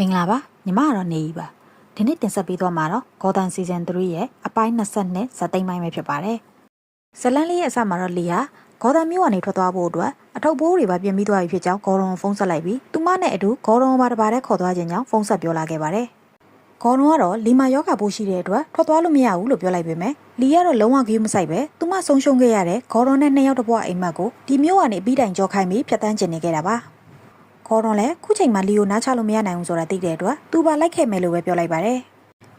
မင်္ဂလာပါညီမကတော့နေပြီပါဒီနေ့တင်ဆက်ပေးသွားမှာတော့ Gotham Season 3ရဲ့အပိုင်း20ဇာတ်သိမ်းပိုင်းပဲဖြစ်ပါတယ်ဇလန်လေးရဲ့အစမှာတော့လီဟာဂေါ်ဒန်မြို့ကနေထွက်သွားဖို့အတွက်အထုပ်ပိုးတွေပါပြင်ပြီးသွားပြီဖြစ်ကြောင်းဂေါ်ရွန်ကိုဖုန်းဆက်လိုက်ပြီးသူမနဲ့အတူဂေါ်ရွန်ဘာတစ်ပါးတည်းခေါ်သွားခြင်းကြောင့်ဖုန်းဆက်ပြောလာခဲ့ပါတယ်ဂေါ်ရွန်ကတော့လီမာယောဂါပိုးရှိတဲ့အတွက်ထွက်သွားလို့မရဘူးလို့ပြောလိုက်ပေမဲ့လီကတော့လုံးဝဂရုမစိုက်ပဲသူမဆုံးရှုံးခဲ့ရတဲ့ဂေါ်ရွန်နဲ့နှစ်ယောက်တစ်ပွားအိမ်မက်ကိုဒီမြို့ကနေအပြီးတိုင်ကြောခိုင်းပြီးဖျက်ဆီးကျင်နေခဲ့တာပါ ခေါ်တော့လဲခုချိန်မှာလီယိုနားချလို့မရနိုင်ဘူးဆိုတာသိတဲ့အတွက်သူပါလိုက်ခဲ့မယ်လို့ပဲပြောလိုက်ပါတယ်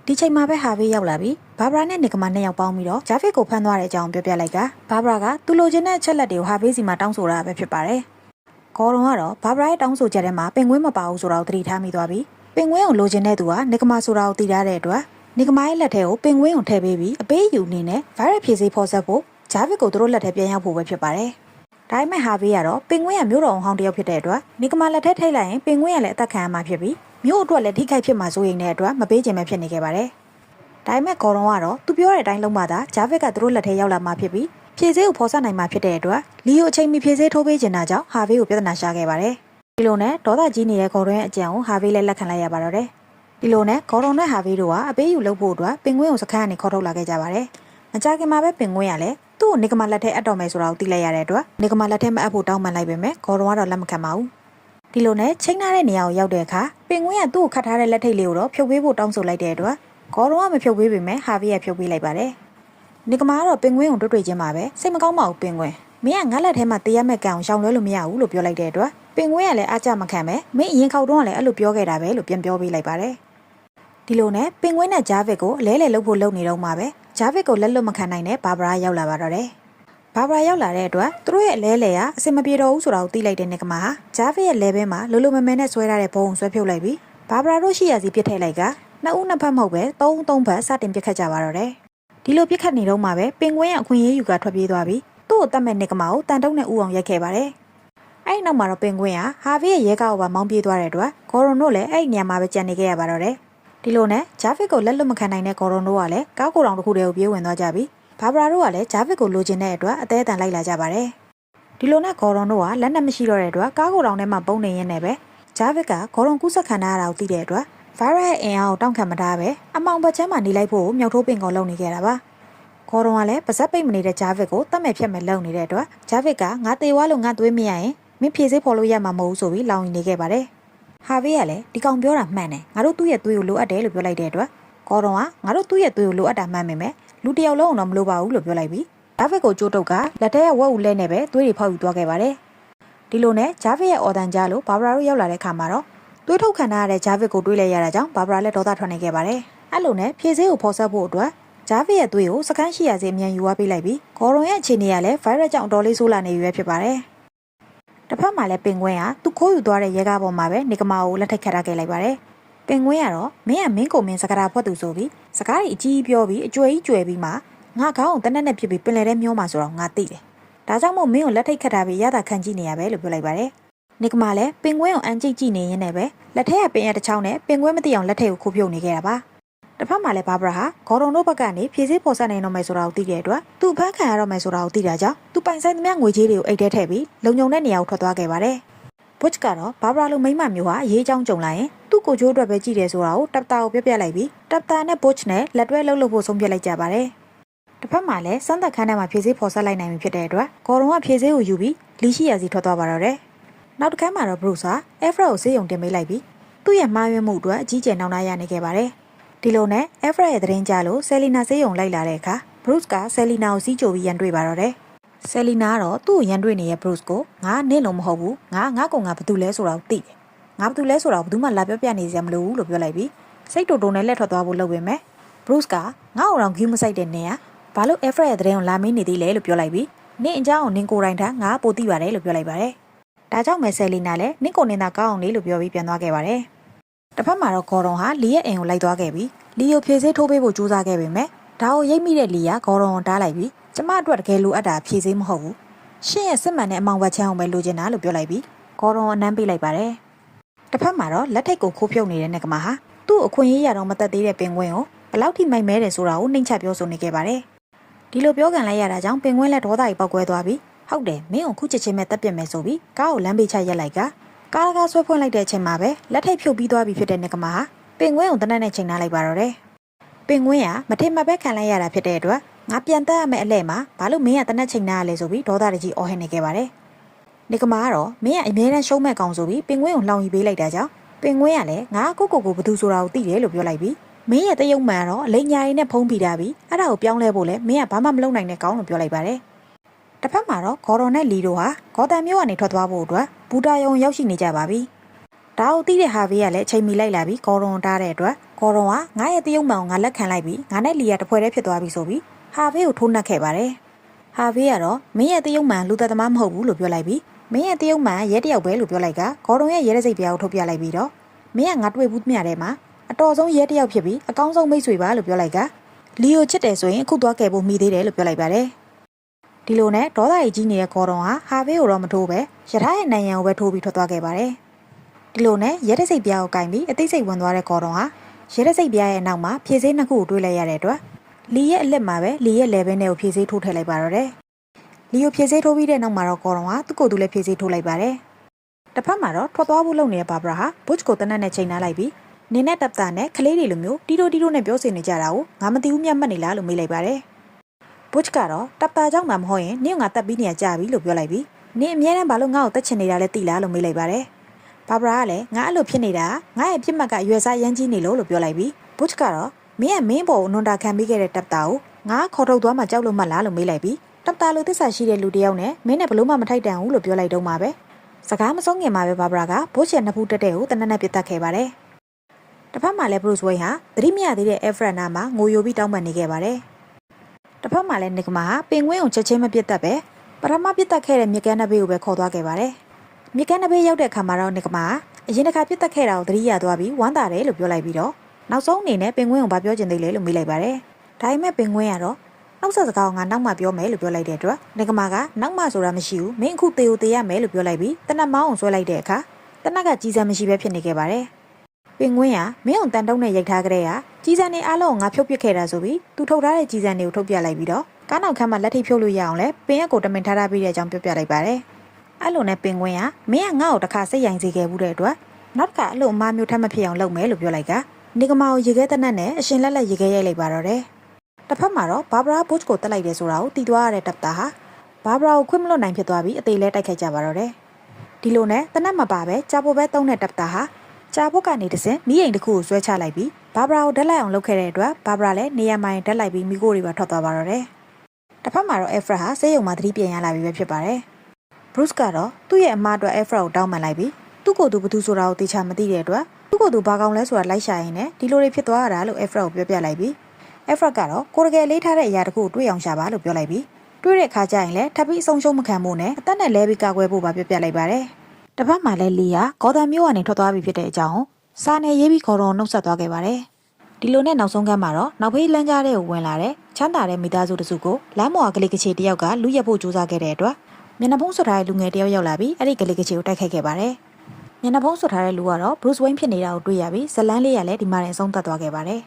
ဒီချိန်မှာပဲဟာဗေးရောက်လာပြီးဘာဘရာနဲ့နီကမာနှစ်ယောက်ပေါင်းပြီးတော့ဂျာဖစ်ကိုဖမ်းသွားတဲ့အကြောင်းပြောပြလိုက်ကဘာဘရာကသူလိုချင်တဲ့အချက်လက်တွေကိုဟာဗေးစီမှာတောင်းဆိုတာပဲဖြစ်ပါတယ်ခေါ်တော့ကတော့ဘာဘရာရဲ့တောင်းဆိုချက်ထဲမှာပင်ကွင်းမပါဘူးဆိုတာကိုသတိထားမိသွားပြီးပင်ကွင်းကိုလိုချင်တဲ့သူကနီကမာဆိုတာကိုသိထားတဲ့အတွက်နီကမာရဲ့လက်ထဲကိုပင်ကွင်းကိုထည့်ပေးပြီးအပေးယူနေနဲ့ဗိုင်းရပ်ဖြည့်ဆေးဖော်ဆက်ဖို့ဂျာဖစ်ကိုသူတို့လက်ထဲပြန်ရောက်ဖို့ပဲဖြစ်ပါတယ် ဒါပေမဲ့ဟာဘေးကတော့ပင်ကွင်းရမြို့တော်အောင်ဟောင်းတယောက်ဖြစ်တဲ့အတွက်မိကမာလက်ထက်ထိတ်လိုက်ရင်ပင်ကွင်းရလည်းအသက်ခံရမှာဖြစ်ပြီးမြို့အတွက်လည်းထိခိုက်ဖြစ်မှာစိုးရိမ်တဲ့အတွက်မပေးခြင်းပဲဖြစ်နေခဲ့ပါတယ်။ဒါပေမဲ့ဂေါ်ရွန်ကတော့သူပြောတဲ့အတိုင်းလုံးပါသာဂျာဗက်ကသူတို့လက်ထဲရောက်လာမှာဖြစ်ပြီးဖြည့်စည်းကိုဖော်ဆက်နိုင်မှာဖြစ်တဲ့အတွက်လီယိုအချိန်မီဖြည့်စည်းထိုးပေးခြင်းတာကြောင့်ဟာဘေးကိုပြဿနာရှာခဲ့ပါတယ်။ဒီလိုနဲ့ဒေါသကြီးနေတဲ့ဂေါ်ရွန်ရဲ့အကြံကိုဟာဘေးလည်းလက်ခံလိုက်ရပါတော့တယ်။ဒီလိုနဲ့ဂေါ်ရွန်နဲ့ဟာဘေးတို့ကအပေးယူလုပ်ဖို့အတွက်ပင်ကွင်းကိုစခန်းကနေခေါ်ထုတ်လာခဲ့ကြပါတယ်။မကြခင်မှာပဲပင်ကွင်းရလည်း သူ့ကိုနေကမာလက်ထဲအပ်တော်မယ်ဆိုတာကိုသိလိုက်ရတဲ့အတွက်နေကမာလက်ထဲမအပ်ဖို့တောင်းပန်လိုက်ပေမဲ့ဂေါ်ရွန်ကတော့လက်မခံပါဘူးဒီလိုနဲ့ချိန်ထားတဲ့နေရာကိုရောက်တဲ့အခါပင်ကွင်းကသူ့ကိုခတ်ထားတဲ့လက်ထိတ်လေးကိုတော့ဖြုတ်ပေးဖို့တောင်းဆိုလိုက်တဲ့အတွက်ဂေါ်ရွန်ကမဖြုတ်ပေးပေမဲ့ဟာဗီကဖြုတ်ပေးလိုက်ပါတယ်နေကမာကတော့ပင်ကွင်းကိုတွေ့တွေ့ချင်းပါပဲစိတ်မကောင်းပါဘူးပင်ကွင်းမင်းကငါလက်ထဲမှာတေးရမဲ့ကံအောင်ရှောင်လွဲလို့မရဘူးလို့ပြောလိုက်တဲ့အတွက်ပင်ကွင်းကလည်းအားကြမခံပဲမင်းအရင်ခေါက်တုန်းကလည်းအဲ့လိုပြောခဲ့တာပဲလို့ပြန်ပြောပေးလိုက်ပါတယ်ဒီလိုနဲ့ပင်ကွင်းနဲ့ဂျာဗစ်ကိုအလဲလဲလုပ်ဖို့လုပ်နေတော့မှပဲ ဂျာဗစ်ကိုလက်လွတ်မခံနိုင်တဲ့ဘာဘရာရောက်လာပါတော့တယ်ဘာဘရာရောက်လာတဲ့အတွက်သူတို့ရဲ့အလဲလဲကအစင်မပြေတော့ဘူးဆိုတာကိုသိလိုက်တဲ့နေကမာဟာဂျာဗစ်ရဲ့လဲဘဲမှာလိုလိုမမဲနဲ့ဆွဲထားတဲ့ဘုံကိုဆွဲဖြုတ်လိုက်ပြီးဘာဘရာတို့ရှိရစီပြစ်ထည့်လိုက်ကနှစ်ဦးနှစ်ဖက်မဟုတ်ပဲသုံးသုံးဖက်စတင်ပြစ်ခတ်ကြပါတော့တယ်ဒီလိုပြစ်ခတ်နေတော့မှပဲပင်ကွင်းရဲ့အခွင့်အရေးယူကထွက်ပြေးသွားပြီးသူ့ကိုတတ်မဲ့နေကမာကိုတန်တုံးနဲ့ဥအောင်ရိုက်ခဲ့ပါတယ်အဲ့ဒီနောက်မှာတော့ပင်ကွင်းကဟာဗီရဲ့ရဲကားကိုပါမောင်းပြေးသွားတဲ့အတွက်ဂေါ်ရွန်တို့လည်းအဲ့ဒီနေရာမှာပဲကြံနေခဲ့ရပါတော့တယ် ဒီလိုနဲ့ဂျာဗစ်ကိုလက်လွတ်မခံနိုင်တဲ့ဂေါ်ရွန်တို့ကလည်းကားကိုယ်တော်တစ်ခုတည်းကိုပြေးဝင်သွားကြပြီးဘာဘရာတို့ကလည်းဂျာဗစ်ကိုလိုချင်တဲ့အတွက်အသေးအတန်လိုက်လာကြပါတယ်ဒီလိုနဲ့ဂေါ်ရွန်တို့ကလက်နက်မရှိတော့တဲ့အတွက်ကားကိုယ်တော်ထဲမှာပုံနေရင်းနဲ့ပဲဂျာဗစ်ကဂေါ်ရွန်ကူးဆက်ခံရတာကိုသိတဲ့အတွက်ဗိုင်းရပ်ရဲ့အင်အားကိုတောင့်ခံမထားပဲအမောင်ဘက်ချမ်းမှာနေလိုက်ဖို့မြောက်ထိုးပင်ကောလုပ်နေခဲ့တာပါဂေါ်ရွန်ကလည်းပါဇက်ပိတ်မနေတဲ့ဂျာဗစ်ကိုတတ်မဲ့ဖြတ်မဲ့လုပ်နေတဲ့အတွက်ဂျာဗစ်ကငါတေဝါလို့ငါသွေးမရရင်မင်းဖြည့်စေးဖော်လို့ရမှာမဟုတ်ဘူးဆိုပြီးလောင်နေခဲ့ပါတယ် ဟာဗီးကလည်းဒီကောင်ပြောတာမှန်တယ်ငါတို့သူ့ရဲ့သွေးကိုလိုအပ်တယ်လို့ပြောလိုက်တဲ့အတွက်ဂေါ်ရွန်ကငါတို့သူ့ရဲ့သွေးကိုလိုအပ်တာမှန်ပေမဲ့လူတစ်ယောက်လုံးအောင်တော့မလိုပါဘူးလို့ပြောလိုက်ပြီးဂျာဗစ်ကိုကြိုးတုပ်ကလက်ထဲကဝက်ဦးလဲနဲ့ပဲသွေးတွေဖောက်ယူသွားခဲ့ပါတယ်ဒီလိုနဲ့ဂျာဗစ်ရဲ့အော်တန်ကြားလို့ဘာဘရာတို့ရောက်လာတဲ့အခါမှာတော့သွေးထုတ်ခံထားရတဲ့ဂျာဗစ်ကိုတွေးလိုက်ရတာကြောင့်ဘာဘရာလည်းဒေါသထွက်နေခဲ့ပါတယ်အဲ့လိုနဲ့ဖြည့်စည်းကိုဖော်ဆက်ဖို့အတွက်ဂျာဗစ်ရဲ့သွေးကိုစကန်ရှိရစေအမြန်ယူသွားပေးလိုက်ပြီးဂေါ်ရွန်ရဲ့အခြေအနေကလည်းဗိုင်းရပ်ကြောင့်အတော်လေးဆိုးလာနေပြီပဲဖြစ်ပါတယ် တစ်ဖက်မှာလည်းပင်ကွင်းကသူ့ခိုးယူသွားတဲ့ရဲကားပေါ်မှာပဲနေကမာကိုလက်ထိတ်ခတ်ထားခဲ့လိုက်ပါတယ်ပင်ကွင်းကတော့မင်းကမင်းကိုမင်းစကားဖွက်သူဆိုပြီးစကားကြီးအကြီးပြောပြီးအကျွဲကြီးကျွဲပြီးမှငါခေါင်းကိုတနက်နဲ့ပြစ်ပြီးပင်လယ်ထဲမျောမှာဆိုတော့ငါသိတယ်ဒါကြောင့်မို့မင်းကိုလက်ထိတ်ခတ်ထားပြီးရတာခံကြည့်နေရပဲလို့ပြောလိုက်ပါတယ်နေကမာလည်းပင်ကွင်းကိုအန်ကြည့်ကြည့်နေရင်းနဲ့ပဲလက်ထက်ကပင်ရတစ်ချောင်းနဲ့ပင်ကွင်းမသိအောင်လက်ထက်ကိုခိုးပြုတ်နေခဲ့တာပါ တစ်ဖက်မှာလည်းဘာဘရာဟာဂေါ်ဒွန်တို့ဘက်ကနေဖြည့်စည်းပေါ်ဆက်နိုင်တော့မယ်ဆိုတာကိုသိတဲ့အတွက်သူ့ဖမ်းခံရတော့မယ်ဆိုတာကိုသိတာကြောင့်သူပိုင်ဆိုင်သမျှငွေကြေးတွေကိုအိတ်ထဲထည့်ပြီးလုံခြုံတဲ့နေရာကိုထွက်သွားခဲ့ပါတယ်ဘွတ်ချ်ကတော့ဘာဘရာလိုမိန်းမမျိုးဟာအရေးအကြောင်းကြုံလာရင်သူ့ကိုကျိုးအတွက်ပဲကြည့်တယ်ဆိုတာကိုတပ်တာကိုပြောပြလိုက်ပြီးတပ်တာနဲ့ဘွတ်ချ်နဲ့လက်တွဲလှုပ်လို့ဖို့ဆုံးဖြတ်လိုက်ကြပါတယ်တစ်ဖက်မှာလည်းစမ်းသက်ခန်းထဲမှာဖြည့်စည်းပေါ်ဆက်လိုက်နိုင်ပြီဖြစ်တဲ့အတွက်ဂေါ်ဒွန်ကဖြည့်စည်းကိုယူပြီးလီရှိရစီထွက်သွားပါတော့တယ်နောက်တစ်ခါမှာတော့ဘရုစ်ဟာအဲဖရက်ကိုစေးရုံတင်ပေးလိုက်ပြီးသူ့ရဲ့မှားယွင်းမှုအတွက်အကြီးကျယ်နှောင့်နှားရနေခဲ့ပါတယ် ဒီလိုနဲ့အဲဖရက်ရဲ့သတင်းကြလို့ဆယ်လီနာစေးရုံလိုက်လာတဲ့အခါဘရုစ်ကဆယ်လီနာကိုစီးကြိုပြီးရန်တွေ့ပါတော့တယ်ဆယ်လီနာကတော့သူ့ကိုရန်တွေ့နေတဲ့ဘရုစ်ကိုငါနင့်လုံးမဟုတ်ဘူးငါငါကောင်ငါဘာတူလဲဆိုတာကိုသိတယ်ငါဘာတူလဲဆိုတာကိုဘယ်သူမှလာပြောပြနေစရာမလိုဘူးလို့ပြောလိုက်ပြီးစိတ်တူတူနဲ့လက်ထွက်သွားဖို့လုပ်ပေမဲ့ဘရုစ်ကငါ့အောင်တော့ဂီးမဆိုင်တဲ့နေရဘာလို့အဲဖရက်ရဲ့သတင်းကိုလာမင်းနေသေးလဲလို့ပြောလိုက်ပြီးနင့်အကြောင်းကိုနင်ကိုယ်တိုင်ထားငါပိုသိပါတယ်လို့ပြောလိုက်ပါတယ်ဒါကြောင့်မဲဆယ်လီနာလည်းနင့်ကိုနင်သာကောင်းအောင်လေလို့ပြောပြီးပြန်သွားခဲ့ပါတယ် တစ်ဖက်မှာတော့ဂေါ်ရွန်ဟာလီရဲ့အိမ်ကိုလိုက်သွားခဲ့ပြီးလီကိုဖြည့်ဆည်းထိုးပေးဖို့ကြိုးစားခဲ့ပေမဲ့ဒါကိုရိပ်မိတဲ့လီကဂေါ်ရွန်ကိုတားလိုက်ပြီးကျမအတွက်တကယ်လိုအပ်တာဖြည့်ဆည်းမဟုတ်ဘူးရှင့်ရဲ့စစ်မှန်တဲ့အမောင်ဘတ်ချမ်းအောင်ပဲလိုချင်တာလို့ပြောလိုက်ပြီးဂေါ်ရွန်ကိုအနမ်းပေးလိုက်ပါတယ်တစ်ဖက်မှာတော့လက်ထိတ်ကိုခိုးဖြုတ်နေတဲ့နကမာဟာသူ့အခွင့်အရေးရတော့မတက်သေးတဲ့ပင်ကွင်းကိုဘလောက်ထိမိုက်မဲတယ်ဆိုတာကိုနှိမ့်ချပြောဆိုနေခဲ့ပါတယ်ဒီလိုပြောကန်လိုက်ရတာကြောင့်ပင်ကွင်းလက်ဒေါသကြီးပောက်ကွဲသွားပြီးဟုတ်တယ်မင်းကိုခုချက်ချင်းမဲ့တက်ပြက်မယ်ဆိုပြီးကားကိုလမ်းပေးချရက်လိုက်က ကားကားဆွဲဖွင့်လိုက်တဲ့အချိန်မှာပဲလက်ထိပ်ဖြုတ်ပြီးသွားပြီဖြစ်တဲ့နဂမာဟာပင်ကွင်းကိုတနက်နဲ့ချိန်ထားလိုက်ပါတော့တယ်ပင်ကွင်းကမထင်မပဲခံလိုက်ရတာဖြစ်တဲ့အတွက်ငါပြန်တက်ရမယ့်အလဲမှာဘာလို့မင်းကတနက်ချိန်ထားရလဲဆိုပြီးဒေါသတကြီးအော်ဟစ်နေခဲ့ပါတယ်နဂမာကတော့မင်းကအမြဲတမ်းရှုံးမဲ့ကောင်ဆိုပြီးပင်ကွင်းကိုလှောင်ရီပေးလိုက်တာကြောင့်ပင်ကွင်းကလည်းငါကိုကိုကိုဘသူဆိုတာကိုသိတယ်လို့ပြောလိုက်ပြီးမင်းရဲ့တယုံမှန်တော့အလိညာရီနဲ့ဖုံးပြတာပြီးအဲ့ဒါကိုပြောင်းလဲဖို့လဲမင်းကဘာမှမလုပ်နိုင်တဲ့ကောင်လို့ပြောလိုက်ပါတယ် တစ်ဖက်မှာတော့ဂေါ်တော်နဲ့လီတို့ဟာဂေါ်တန်မျိုးကနေထွက်သွားဖို့အတွက်ဘူတာယုံရောက်ရှိနေကြပါပြီဒါကိုသိတဲ့ဟာဗေးကလည်းအချိန်မီလိုက်လာပြီးဂေါ်ရွန်တားတဲ့အတွက်ဂေါ်ရွန်ကငါရဲ့တယုံမှန်ကိုငါလက်ခံလိုက်ပြီးငါနဲ့လီယာတစ်ဖွဲ့တည်းဖြစ်သွားပြီဆိုပြီးဟာဗေးကိုထိုးနှက်ခဲ့ပါတယ်ဟာဗေးကတော့မင်းရဲ့တယုံမှန်လူသက်သမားမဟုတ်ဘူးလို့ပြောလိုက်ပြီးမင်းရဲ့တယုံမှန်ရဲတယောက်ပဲလို့ပြောလိုက်ကဂေါ်ရွန်ရဲ့ရဲတဲ့စိတ်ပြားကိုထုတ်ပြလိုက်ပြီးတော့မင်းကငါတွေ့ဘူးမြတဲ့မှာအတော်ဆုံးရဲတယောက်ဖြစ်ပြီးအကောင်းဆုံးမိတ်ဆွေပါလို့ပြောလိုက်ကလီယိုချစ်တယ်ဆိုရင်အခုသွားခဲ့ဖို့မိသေးတယ်လို့ပြောလိုက်ပါတယ် ဒီလိုနဲ့ဒေါသကြီးကြီးနေတဲ့ဂေါ်ရွန်ဟာဟာဗေးကိုတော့မထိုးပဲရထားရဲ့နိုင်ရန်ကိုပဲထိုးပြီးထွက်သွားခဲ့ပါတယ်ဒီလိုနဲ့ရဲတဲ့စိတ်ပြားကိုကင်ပြီးအသိစိတ်ဝင်သွားတဲ့ဂေါ်ရွန်ဟာရဲတဲ့စိတ်ပြားရဲ့နောက်မှာဖြည့်စည်းနှစ်ခုကိုတွေးလိုက်ရတဲ့အတွက်လီရဲ့အလက်မှာပဲလီရဲ့ level နဲ့ကိုဖြည့်စည်းထိုးထည့်လိုက်ပါတော့တယ်လီကိုဖြည့်စည်းထိုးပြီးတဲ့နောက်မှာတော့ဂေါ်ရွန်ဟာသူ့ကိုယ်သူလည်းဖြည့်စည်းထိုးလိုက်ပါတယ်တစ်ဖက်မှာတော့ထွက်သွားဖို့လုပ်နေတဲ့ဘာဘရာဟာဘုတ်ကိုတနက်နဲ့ချိန်ထားလိုက်ပြီးနင်းနဲ့တပ်တာနဲ့ကလေးတွေလိုမျိုးတီတိုတီတိုနဲ့ပြောစင်နေကြတာကိုငါမသိဘူးမြတ်မှတ်နေလားလို့မေးလိုက်ပါတယ် ဘုတ်ကတော့တပ်တာကြောင့်မှမဟုတ်ရင်နင့်ကငါတက်ပြီးနေရကြပြီလို့ပြောလိုက်ပြီးနင့်အမြဲတမ်းဘာလို့ငါ့ကိုတက်ချင်နေတာလဲသိလားလို့မေးလိုက်ပါတယ်ဘာဘရာကလည်းငါအဲ့လိုဖြစ်နေတာငါရဲ့ပြစ်မှတ်ကအရွယ်စားရမ်းကြီးနေလို့လို့ပြောလိုက်ပြီးဘုတ်ကတော့မင်းကမင်းပေါ်ကိုနွန်တာခံပြီးခဲ့တဲ့တပ်တာကိုငါခေါ်ထုတ်သွားမှကြောက်လို့မှတ်လားလို့မေးလိုက်ပြီးတပ်တာလိုသစ္စာရှိတဲ့လူတစ်ယောက်နဲ့မင်းနဲ့ဘလို့မှမထိုက်တန်ဘူးလို့ပြောလိုက်တော့မှပဲစကားမဆုံးခင်မှာပဲဘာဘရာကဘိုးချင်နှစ်ဖူးတက်တဲ့ကိုတနက်နဲ့ပြစ်တက်ခဲ့ပါတယ်တစ်ဖက်မှာလည်းဘရုစ်ဝိန်းဟာသတိမရသေးတဲ့အဲဖရက်နာမှာငိုယိုပြီးတောင်းပန်နေခဲ့ပါတယ် တစ်ဖက်မှာလည်းနစ်ကမာဟာပင်ကွင်းကိုချက်ချင်းမပြစ်တက်ပဲပထမပြစ်တက်ခဲ့တဲ့မြကန်နဘေးကိုပဲခေါ်သွားခဲ့ပါတယ်မြကန်နဘေးရောက်တဲ့အခါမှာတော့နစ်ကမာအရင်တစ်ခါပြစ်တက်ခဲ့တာကိုသတိရသွားပြီးဝမ်းသာတယ်လို့ပြောလိုက်ပြီးတော့နောက်ဆုံးအနေနဲ့ပင်ကွင်းကိုဗာပြောချင်သေးလဲလို့မေးလိုက်ပါတယ်ဒါပေမဲ့ပင်ကွင်းကတော့နောက်ဆက်စကားကိုငါနောက်မှပြောမယ်လို့ပြောလိုက်တဲ့အတွက်နေကမာကနောက်မှဆိုတာမရှိဘူးမင်းအခုတေကိုတေရမယ်လို့ပြောလိုက်ပြီးတနတ်မောင်းအောင်ဆွဲလိုက်တဲ့အခါတနတ်ကကြီးစံမရှိပဲဖြစ်နေခဲ့ပါတယ်ပင်ကွင်းကမင်းအောင်တန်တုံးနဲ့ရိုက်ထားကြတဲ့က ကြီးစံနေအားလုံးကိုငါဖြုတ်ပစ်ခဲ့တာဆိုပြီးသူထုတ်ထားတဲ့ကြီးစံတွေကိုထုတ်ပြလိုက်ပြီးတော့ကားနောက်ခန်းမှာလက်ထိပ်ဖြုတ်လို့ရအောင်လဲပင်ရက်ကိုတမင်ထားထားပြီးတဲ့အကြောင်းပြောပြလိုက်ပါတယ်အဲ့လိုနဲ့ပင်ကွင်းကမင်းကငါ့ကိုတစ်ခါစိတ်ရိုင်စေခဲ့ဘူးတဲ့အတွက်နောက်တစ်ခါအဲ့လိုအမားမျိုးထပ်မဖြစ်အောင်လုပ်မယ်လို့ပြောလိုက်ကနေကမာကိုရေခဲတနတ်နဲ့အရှင်လက်လက်ရေခဲရိုက်လိုက်ပါတော့တယ်တစ်ဖက်မှာတော့ဘာဘရာဘုတ်ကိုတက်လိုက်တယ်ဆိုတာကိုတီးသွားရတဲ့တပ်သားဟာဘာဘရာကိုခွင့်မလွတ်နိုင်ဖြစ်သွားပြီးအသေးလဲတိုက်ခိုက်ကြပါတော့တယ်ဒီလိုနဲ့တနတ်မပါပဲကြာပိုပဲတုံးတဲ့တပ်သားဟာ ကြာဘုတ်ကနေတစင်မိအိမ်တစ်ခုကိုဆွဲချလိုက်ပြီးဘာဘရာကိုဓာတ်လိုက်အောင်လုပ်ခဲ့တဲ့အတွက်ဘာဘရာလည်းနေရာမိုင်ဓာတ်လိုက်ပြီးမိကိုတွေပါထွက်သွားပါတော့တယ်တစ်ဖက်မှာတော့အဲဖရက်ဟာဆေးရုံမှာသတိပြန်ရလာပြီပဲဖြစ်ပါတယ်ဘရုစ်ကတော့သူ့ရဲ့အမားအတွက်အဲဖရက်ကိုတောင်းပန်လိုက်ပြီးသူ့ကိုယ်သူဘသူဆိုတာကိုတေချာမသိတဲ့အတွက်သူ့ကိုယ်သူဘာကောင်းလဲဆိုတာလိုက်ရှာရင်းနဲ့ဒီလိုတွေဖြစ်သွားရတာလို့အဲဖရက်ကိုပြောပြလိုက်ပြီးအဲဖရက်ကတော့ကိုရကယ်လေးထားတဲ့အရာတခုကိုတွေ့အောင်ရှာပါလို့ပြောလိုက်ပြီးတွေ့တဲ့အခါကျရင်လည်းထပ်ပြီးအဆုံးရှုံးမခံဖို့နဲ့အသက်နဲ့လဲပြီးကာကွယ်ဖို့ပါပြောပြလိုက်ပါတယ် တစ်ဖက်မှာလည်းလီယာဂေါ်သံမျိုးကနေထွက်သွားပြီဖြစ်တဲ့အကြောင်းစာနယ်ရေးပြီးခေါ်တော့နှုတ်ဆက်သွားခဲ့ပါတယ်ဒီလိုနဲ့နောက်ဆုံးကမ်းမှာတော့နောက်ဖေးလမ်းကြားတဲ့ကိုဝင်လာတဲ့ချမ်းသာတဲ့မိသားစုတစုကိုလမ်းမော်ကလေးကချေတယောက်ကလူရက်ဖို့ကြိုးစားခဲ့တဲ့အတွက်မျက်နှာဖုံးဆွထားတဲ့လူငယ်တယောက်ရောက်လာပြီးအဲ့ဒီကလေးကချေကိုတိုက်ခိုက်ခဲ့ပါတယ်မျက်နှာဖုံးဆွထားတဲ့လူကတော့ Bruce Wayne ဖြစ်နေတာကိုတွေ့ရပြီးဇလန်းလေးကလည်းဒီမှာရင်အဆုံးသတ်သွားခဲ့ပါတယ်